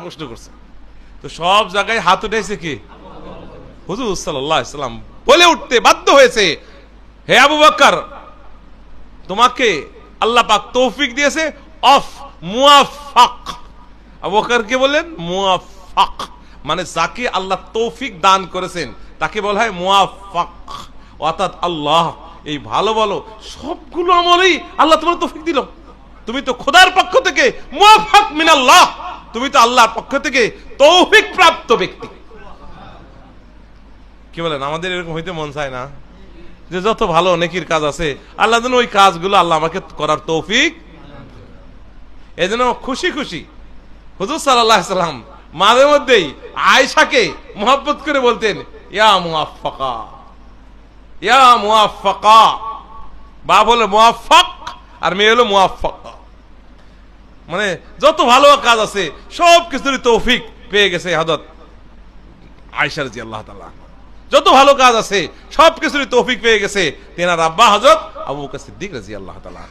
প্রশ্ন করছে। তো সব জায়গায় হাত উঠেছে কি? হুজুর সাল্লাম বলে উঠতে বাধ্য হয়েছে, হে আবু বকর, তোমাকে আল্লাহ পাক তৌফিক দিয়েছে, অফ মুআফাক আবু বকর কে বললেন? মুআফাক মানে যাকে আল্লাহ তৌফিক দান করেছেন, তাকে বলা হয় মুআফাক অর্থাৎ আল্লাহ, এই ভালো ভালো সবগুলো আমলেই আল্লাহ তোমার তৌফিক দিল। তুমি তো খোদার পক্ষ থেকে মুআফাক মিনাল্লাহ। তুমি তো আল্লাহর পক্ষ থেকে তৌফিক প্রাপ্ত ব্যক্তি। কি বলেন, আমাদের এরকম হইতে মন চায় না? যে যত ভালো নেকির কাজ আছে, আল্লাহ যেন ওই কাজগুলো আল্লাহ আমাকে করার তৌফিক এই জন্য খুশি খুশি। হুজুর সাল্লাম মাঝে মধ্যেই আয়সাকে মোহাব্বত করে বলতেন, ইয়া মুআফাকা ইয়া মুআফাকা বাপ হলো মুআফাক আর মেয়ে হলো মুআফাকা মানে যত ভালো কাজ আছে সব কিছুরই তৌফিক পেয়ে গেছে হাদত আয়সার জি আল্লাহ যত ভালো কাজ আছে সব কিছুরই তৌফিক পেয়ে গেছে তেনার আব্বা হজরত আবু সিদ্দিক রাজি আল্লাহ তাআলা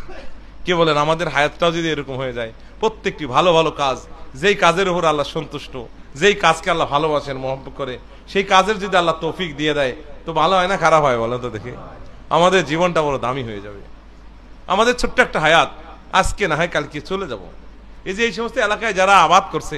কে বলেন, আমাদের হায়াতটাও যদি এরকম হয়ে যায়, প্রত্যেকটি ভালো ভালো কাজ, যেই কাজের উপর আল্লাহ সন্তুষ্ট, যেই কাজকে আল্লাহ ভালোবাসেন, মহব্বত করে, সেই কাজের যদি আল্লাহ তৌফিক দিয়ে দেয়, তো ভালো হয় না, খারাপ হয় বলো তো দেখে। আমাদের জীবনটা বড় দামি হয়ে যাবে। আমাদের ছোট্ট একটা হায়াত, আজকে না হয় কালকে চলে যাব। এই যে এই সমস্ত এলাকায় যারা আবাদ করছে